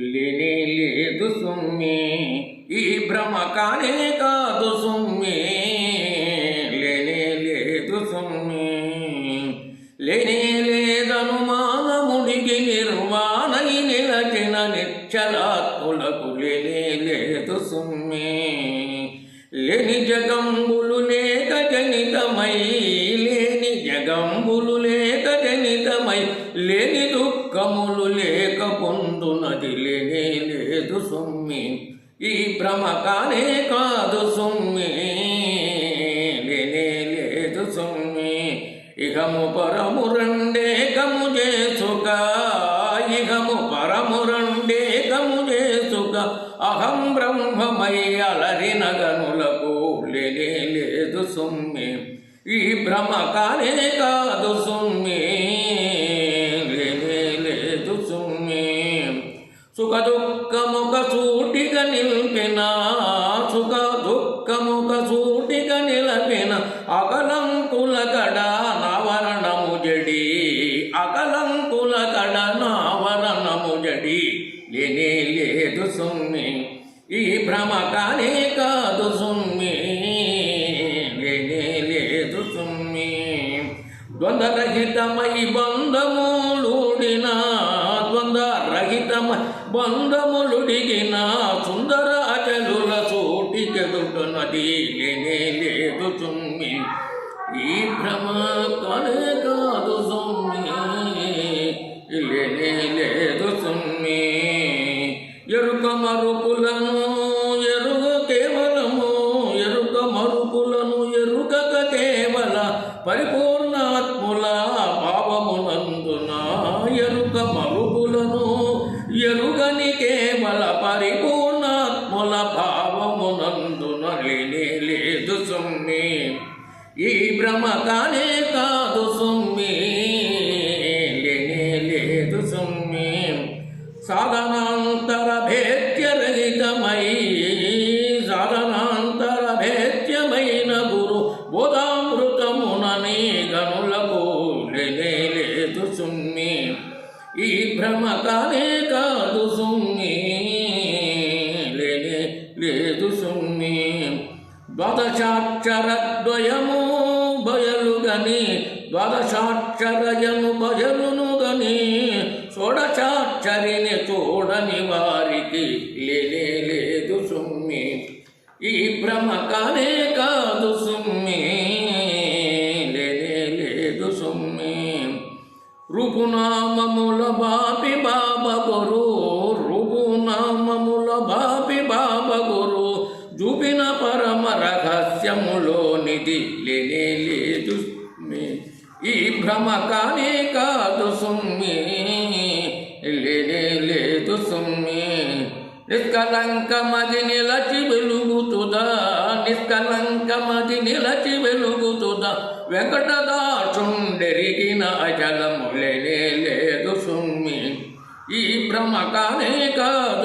లేనే లేదు సుమ్మి. ఈ భ్రమ కానే కాదు సుమ్మి. లేనే లేదు సుమ్మి. లేనే లేదను మానముడికి నిర్వాణై నిలచిన నిశ్చలాత్ములకు లేనే లేదు సుమ్మి. లేని జగంబులు లేక జనితమై లేని జగంబులు లేక జనితమై లేని దుఃఖములు లేక లేదు సొమ్మి. ఈ భ్రమ కానే కాదు సొమ్మి. లేనే లేదు సొమ్మి. ఇహము పరము రెండేకము చేసుగా ఇహము పరము రెండేకము చేసుగా అహం బ్రహ్మమై అలరి నగనులకు లేనే లేదు సొమ్మి. ఈ భ్రమ కానే కాదు సుమ్మి. దుఃఖముక దుఃఖముఖ సూటిగా నిలిపిన సుఖ దుఃఖముక సూటిగా నిలపిన అకలంకుల గడ నవరణము జడి అకలంకుల గడ నవరణము జడి. లేనే లేదు సుమ్మి ఈ భ్రమ కానే కాదు సుమ్మి. లేనే లేదు సుమ్మి ద్వంద్వరహితమై బంధములుడిన బంధములుడిగిన సుందర అచలుల చోటికెదుటనది లేనే లేదు చుమ్మి. ఈ భ్రమ కానే కాదు సుమ్మి ఈ భ్రమ కానే కాదు సుమ్మి లేనే లేదు సుమ్మి. సాధనాంతర భేద్యరహితమై సాధనాంతర భేద్యమైన గురు బోధామృతమునని గనులకు లేనే లేదు సుమ్మి. ఈ భ్రమ కానే ద్వాదశాక్షరద్వయము బయలుగని ద్వాదశాక్షరయము బయలును గని షోడశాక్షరిని చూడని వారికి లేనే లేదు సుమ్మి. ఈ భ్రమ కానే కాదు సుమ్మి లేనే లేదు సుమ్మి. రూపునామముల బాపి బాబ గురు రూపునామముల బాపి బాబ రహస్యములోనిది లేనే లేదు ఈ భ్రమ కానే కాదు సుమ్మి లేనే లేదు సుమ్మి. నిష్కలంకమది నిలచి వెలుగుతుదా నిష్కలంకమది నిలచి వెలుగుతుదా. వెంకటదాసుండెరిగిన అజలము లేనే లేదు సుమ్మి. ఈ భ్రమ కానే కాదు